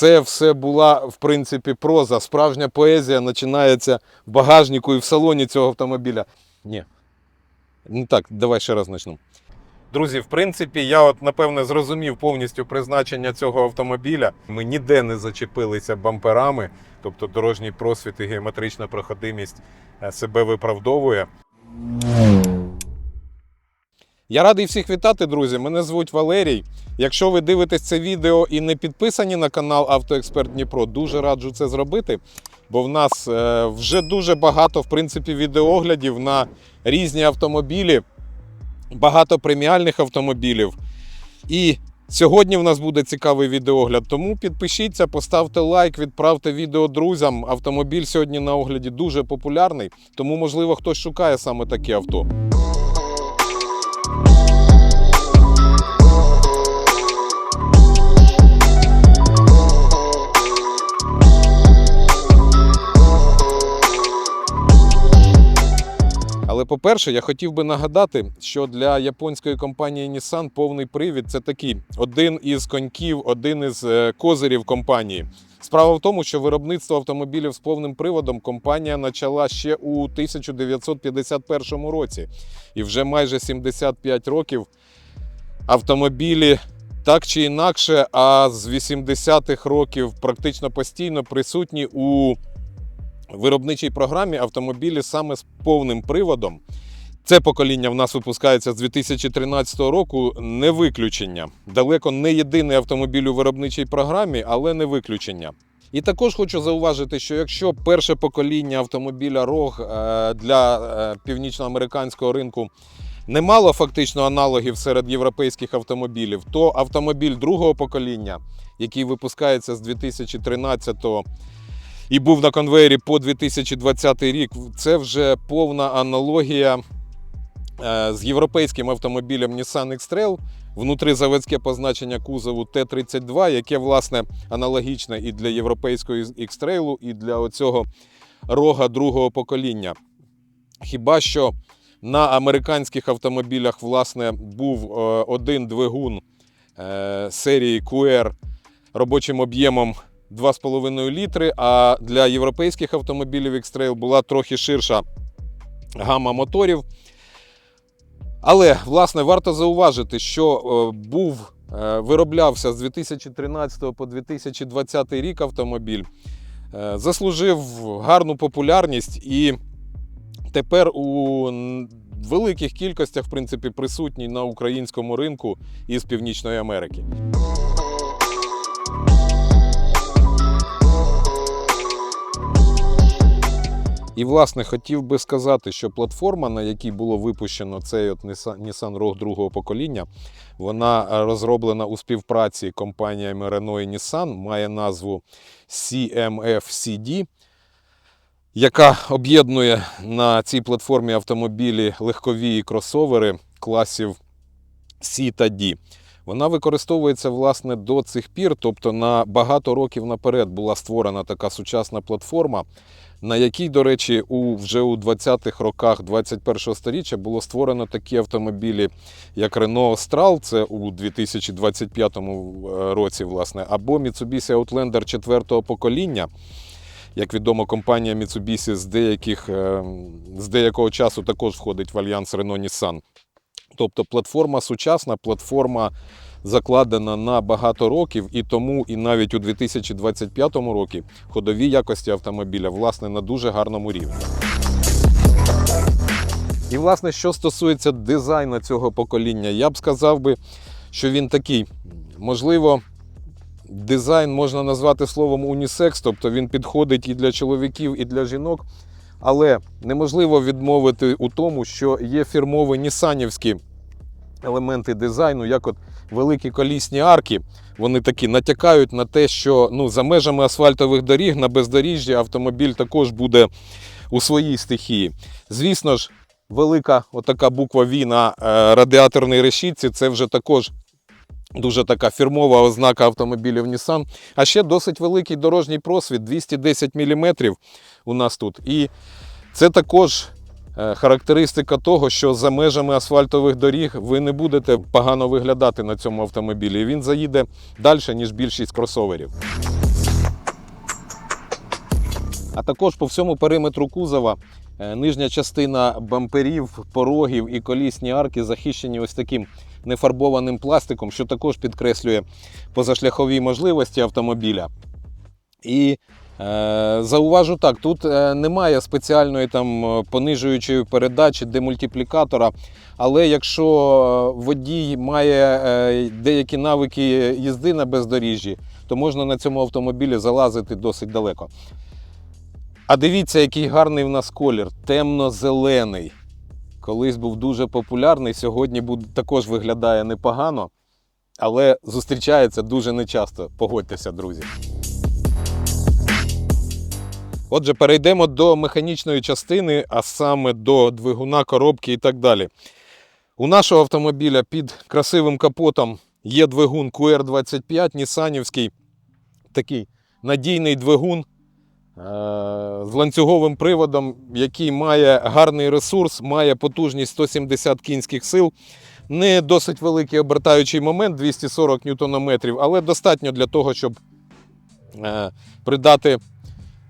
це все була в принципі проза. Справжня поезія починається в багажнику і в салоні цього автомобіля. Ні. Ну так, давай ще раз почну. Друзі, в принципі, я от напевне зрозумів повністю призначення цього автомобіля. Ми ніде не зачепилися бамперами, тобто дорожній просвіт і геометрична проходимість е, себе виправдовує. Я радий всіх вітати, друзі. Мене звуть Валерій. Якщо ви дивитесь це відео і не підписані на канал Автоексперт Дніпро, дуже раджу це зробити. Бо в нас е, вже дуже багато в принципі відеоглядів на різні автомобілі, багато преміальних автомобілів. І сьогодні в нас буде цікавий відеогляд. Тому підпишіться, поставте лайк, відправте відео друзям. Автомобіль сьогодні на огляді дуже популярний, тому можливо хтось шукає саме таке авто. По-перше, я хотів би нагадати, що для японської компанії Nissan повний привід це такий один із коньків, один із е, козирів компанії. Справа в тому, що виробництво автомобілів з повним приводом компанія почала ще у 1951 році, і вже майже 75 років автомобілі так чи інакше, а з 80-х років практично постійно присутні у виробничій програмі автомобілі саме з повним приводом. Це покоління в нас випускається з 2013 року, не виключення. Далеко не єдиний автомобіль у виробничій програмі, але не виключення. І також хочу зауважити, що якщо перше покоління автомобіля ROG е, для е, північноамериканського ринку не мало фактично аналогів серед європейських автомобілів, то автомобіль другого покоління, який випускається з 2013 і був на конвеєрі по 2020 рік, це вже повна аналогія е, з європейським автомобілем Nissan X-Trail, внутризаводське позначення кузову Т-32, яке власне аналогічне і для європейського X-Trail, і для оцього рога другого покоління. Хіба що на американських автомобілях власне був е, один двигун е, серії QR робочим об'ємом 2,5 літри, а для європейських автомобілів X-Trail була трохи ширша гама моторів. Але, власне, варто зауважити, що е, був, е, вироблявся з 2013 по 2020 рік автомобіль, е, заслужив гарну популярність і тепер у великих кількостях, в принципі, присутній на українському ринку із Північної Америки. І, власне, хотів би сказати, що платформа, на якій було випущено цей от Nissan Rogue другого покоління, вона е, розроблена у співпраці компаніями Renault і Nissan, має назву CMF-CD, яка об'єднує на цій платформі автомобілі легкові і кросовери класів C та D. Вона використовується власне до цих пір, тобто на багато років наперед була створена така сучасна платформа, на якій, до речі, у вже у 20-х роках 21-го сторіччя було створено такі автомобілі, як Renault Austral, це у 2025 році, власне, або Mitsubishi Outlander 4-го покоління. Як відомо, компанія Mitsubishi з, деяких, е, з деякого часу також входить в альянс Renault Nissan. Тобто платформа сучасна, платформа закладена на багато років, і тому і навіть у 2025 році ходові якості автомобіля власне на дуже гарному рівні. І, власне, що стосується дизайну цього покоління, я б сказав би, що він такий, можливо, дизайн можна назвати словом унісекс, тобто він підходить і для чоловіків, і для жінок. Але неможливо відмовити у тому, що є фірмові нісанівські елементи дизайну, як от великі колісні арки. Вони такі натякають на те, що ну, за межами асфальтових доріг на бездоріжжі автомобіль також буде у своїй стихії. Звісно ж, велика отака буква V на е, радіаторній решітці це вже також Дуже така фірмова ознака автомобілів Nissan. А ще досить великий дорожній просвіт 210 мм у нас тут. І це також Е, характеристика того, що за межами асфальтових доріг ви не будете погано виглядати на цьому автомобілі. Він заїде далі, ніж більшість кросоверів. А також по всьому периметру кузова е, нижня частина бамперів, порогів і колісні арки захищені ось таким нефарбованим пластиком, що також підкреслює позашляхові можливості автомобіля. І зауважу так: тут е, немає спеціальної там е, понижуючої передачі, демультиплікатора. Але якщо е, водій має е, деякі навики їзди на бездоріжжі, то можна на цьому автомобілі залазити досить далеко. А дивіться, який гарний в нас колір темно-зелений. Колись був дуже популярний, сьогодні також виглядає непогано, але зустрічається дуже нечасто. Погодьтеся, друзі. Отже, перейдемо до механічної частини, а саме до двигуна, коробки і так далі. У нашого автомобіля під красивим капотом є двигун QR25 Нісанівський, такий надійний двигун е, з ланцюговим приводом, який має гарний ресурс, має потужність 170 кінських сил. Не досить великий обертаючий момент 240 ньютонометрів, але достатньо для того, щоб е, придати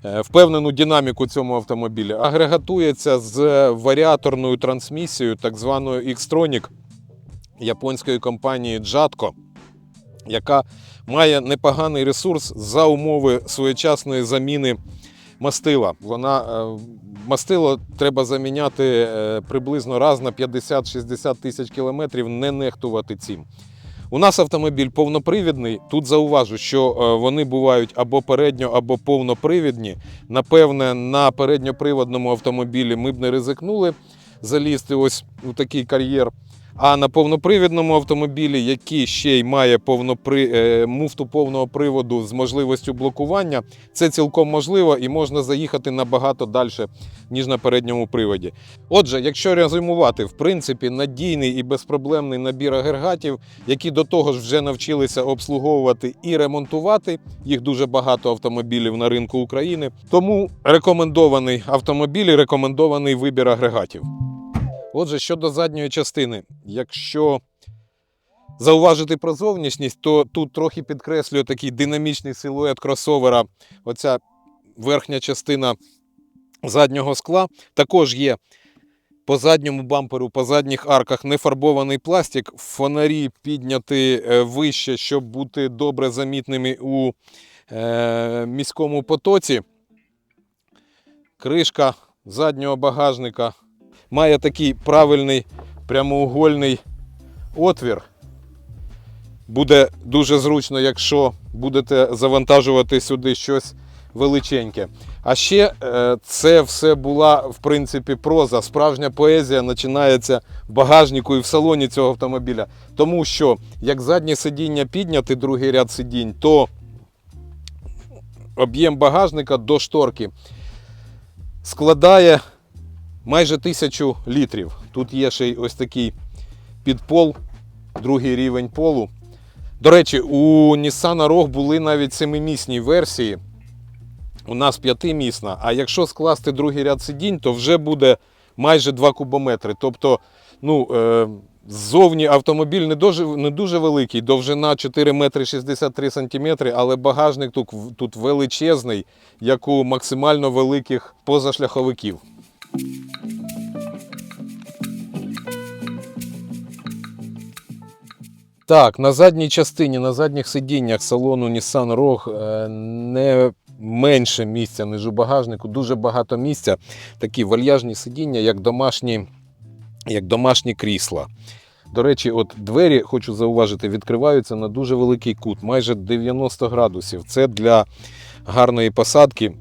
впевнену динаміку цьому автомобілі. Агрегатується з варіаторною трансмісією, так званою X-Tronic японської компанії Jatco, яка має непоганий ресурс за умови своєчасної заміни мастила. Вона, е, мастило треба заміняти е, приблизно раз на 50-60 тисяч кілометрів, не нехтувати цим. У нас автомобіль повнопривідний. Тут зауважу, що е, вони бувають або передньо, або повнопривідні. Напевне, на передньоприводному автомобілі ми б не ризикнули залізти ось у такий кар'єр. А на повнопривідному автомобілі, який ще й має повнопри... е, муфту повного приводу з можливістю блокування, це цілком можливо і можна заїхати набагато далі, ніж на передньому приводі. Отже, якщо резюмувати, в принципі, надійний і безпроблемний набір агрегатів, які до того ж вже навчилися обслуговувати і ремонтувати. Їх дуже багато автомобілів на ринку України. Тому рекомендований автомобіль і рекомендований вибір агрегатів. Отже, щодо задньої частини, якщо зауважити про зовнішність, то тут трохи підкреслює такий динамічний силует кросовера. Оця верхня частина заднього скла. Також є по задньому бамперу, по задніх арках нефарбований пластик. Фонарі підняти е, вище, щоб бути добре замітними у е, міському потоці. Кришка заднього багажника має такий правильний прямоугольний отвір. Буде дуже зручно, якщо будете завантажувати сюди щось величеньке. А ще е, це все була в принципі проза. Справжня поезія починається в багажнику і в салоні цього автомобіля. Тому що як заднє сидіння підняти, другий ряд сидінь, то об'єм багажника до шторки складає майже тисячу літрів. Тут є ще й ось такий підпол, другий рівень полу. До речі, у Nissan Rogue були навіть семимісні версії. У нас п'ятимісна. А якщо скласти другий ряд сидінь, то вже буде майже 2 кубометри. Тобто, ну, е, ззовні автомобіль не дуже, не дуже великий, довжина 4 метри 63 сантиметри, але багажник тут, тут величезний, як у максимально великих позашляховиків. Так, на задній частині, на задніх сидіннях салону Nissan Rogue е, не менше місця, ніж у багажнику, дуже багато місця. Такі вальяжні сидіння, як домашні, як домашні крісла. До речі, от двері, хочу зауважити, відкриваються на дуже великий кут, майже 90 градусів. Це для гарної посадки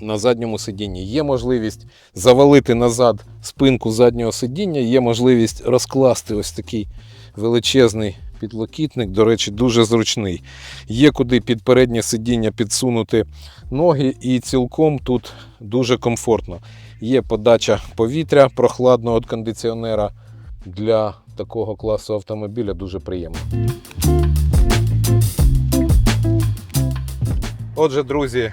на задньому сидінні. Є можливість завалити назад спинку заднього сидіння, є можливість розкласти ось такий величезний підлокітник, до речі, дуже зручний. Є куди під переднє сидіння підсунути ноги, і цілком тут дуже комфортно. Є подача повітря прохладного від кондиціонера для такого класу автомобіля дуже приємно. Отже, друзі,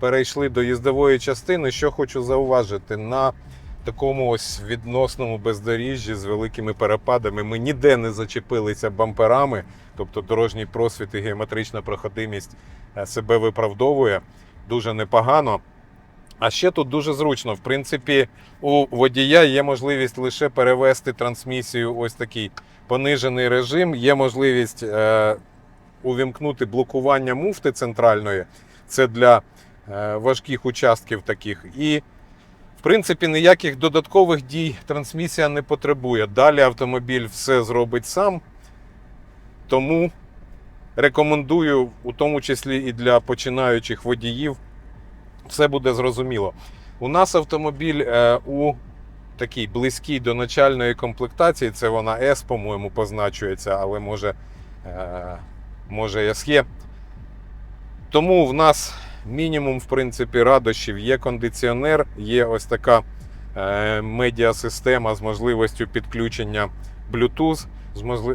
перейшли до їздової частини. Що хочу зауважити, на такому ось відносному бездоріжжі з великими перепадами ми ніде не зачепилися бамперами, тобто дорожній просвіт і геометрична проходимість е, себе виправдовує дуже непогано. А ще тут дуже зручно. В принципі, у водія є можливість лише перевести трансмісію ось такий понижений режим. Є можливість е, увімкнути блокування муфти центральної. Це для важких участків таких. І, в принципі, ніяких додаткових дій трансмісія не потребує. Далі автомобіль все зробить сам. Тому рекомендую, у тому числі і для починаючих водіїв, все буде зрозуміло. У нас автомобіль е, у такій близькій до начальної комплектації. Це вона S, по-моєму, позначується, але може, е, може SE. Тому в нас мінімум, в принципі, радощів. Є кондиціонер, є ось така е, медіасистема з можливістю підключення Bluetooth,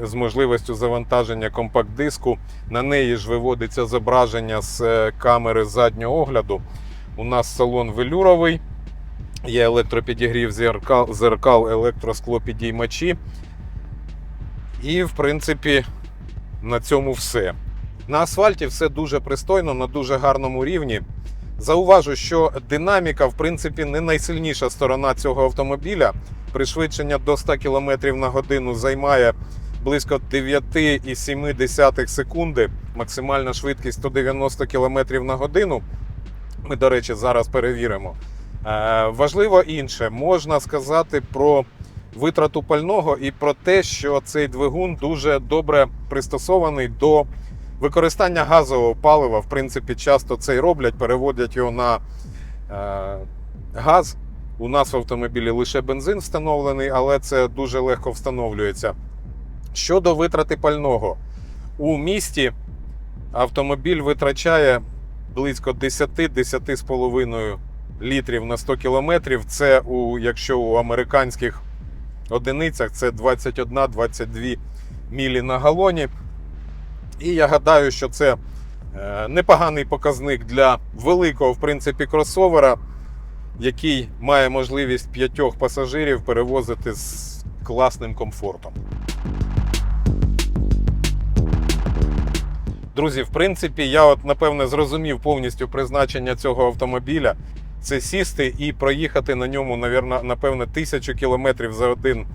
з можливістю завантаження компакт-диску. На неї ж виводиться зображення з е, камери заднього огляду. У нас салон велюровий, є електропідігрів зеркал, зеркал електросклопідіймачі. І, в принципі, на цьому все. На асфальті все дуже пристойно, на дуже гарному рівні. Зауважу, що динаміка, в принципі, не найсильніша сторона цього автомобіля. Пришвидшення до 100 км на годину займає близько 9,7 секунди. Максимальна швидкість 190 км на годину. Ми, до речі, зараз перевіримо. Е, важливо інше, можна сказати про витрату пального і про те, що цей двигун дуже добре пристосований до використання газового палива. В принципі, часто це й роблять, переводять його на е, газ. У нас в автомобілі лише бензин встановлений, але це дуже легко встановлюється. Щодо витрати пального, у місті автомобіль витрачає близько 10-10,5 літрів на 100 кілометрів. Це у, якщо у американських одиницях це 21-22 мілі на галоні. І я гадаю, що це е, непоганий показник для великого, в принципі, кросовера, який має можливість п'ятьох пасажирів перевозити з класним комфортом. Друзі, в принципі, я от напевне зрозумів повністю призначення цього автомобіля. Це сісти і проїхати на ньому, напевне, тисячу кілометрів за один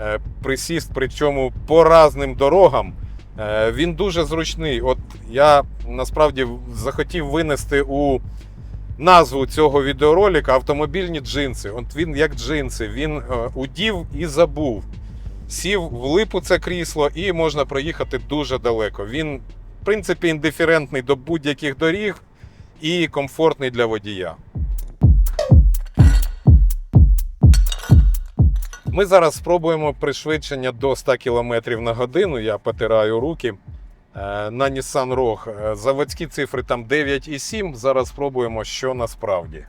е, присіст, причому по разним дорогам. Е, Він дуже зручний. От я насправді захотів винести у назву цього відеоролика автомобільні джинси. От він як джинси, він е, удів і забув. Сів в липу це крісло, і можна проїхати дуже далеко. Він, в принципі, індиферентний до будь-яких доріг і комфортний для водія. Ми зараз спробуємо пришвидшення до 100 км на годину. Я потираю руки. Е, На Nissan Rogue. Е, Заводські цифри там 9,7. Зараз спробуємо, що насправді.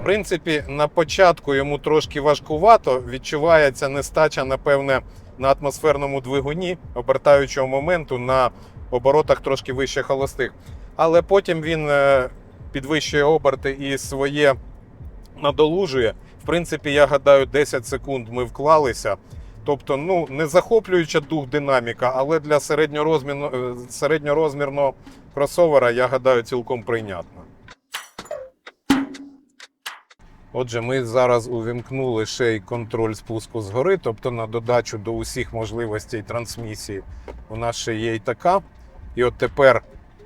В принципі, на початку йому трошки важкувато. Відчувається нестача, напевне, на атмосферному двигуні обертаючого моменту на оборотах трошки вище холостих. Але потім він е, підвищує оберти і своє надолужує. В принципі, я гадаю, 10 секунд ми вклалися. Тобто, ну, не захоплююча дух динаміка, але для е, середньорозмірного кросовера, я гадаю, цілком прийнятно. Отже, ми зараз увімкнули ще й контроль спуску згори, тобто на додачу до усіх можливостей трансмісії. У нас ще є і така. І от тепер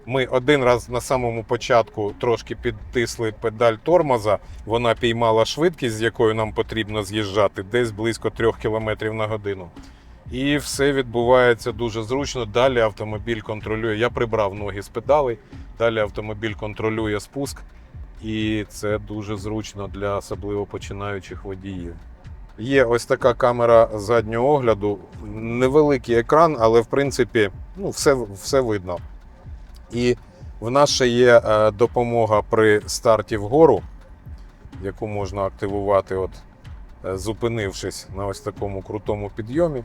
ми один раз на самому початку трошки підтисли педаль тормоза. Вона піймала швидкість, з якою нам потрібно з'їжджати, десь близько 3 км на годину. І все відбувається дуже зручно. Далі автомобіль контролює. Я прибрав ноги з педалей, далі автомобіль контролює спуск. І це дуже зручно для особливо починаючих водіїв. Є ось така камера заднього огляду, невеликий екран, але в принципі ну, все, все видно. І в нас ще є е, допомога при старті вгору, яку можна активувати, от, е, зупинившись на ось такому крутому підйомі.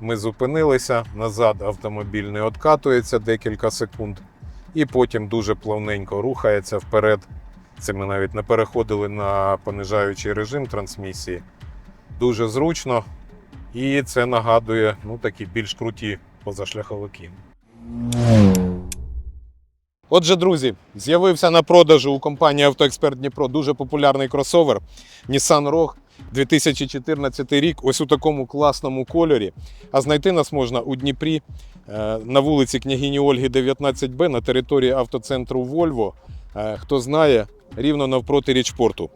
Ми зупинилися, назад автомобіль не откатується декілька секунд, і потім дуже плавненько рухається вперед. Це ми навіть не переходили на понижаючий режим трансмісії. Дуже зручно. І це нагадує ну, такі більш круті позашляховики. Отже, друзі, з'явився на продажу у компанії «Автоексперт Дніпро» дуже популярний кросовер Nissan Rogue 2014 рік, ось у такому класному кольорі. А знайти нас можна у Дніпрі е, на вулиці Княгині Ольги, 19Б на території автоцентру Вольво. Е, Хто знає, рівно навпроти річпорту.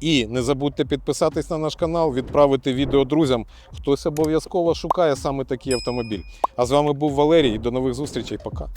І не забудьте підписатись на наш канал, відправити відео друзям. Хтось обов'язково шукає саме такий автомобіль. А з вами був Валерій. До нових зустрічей. Пока.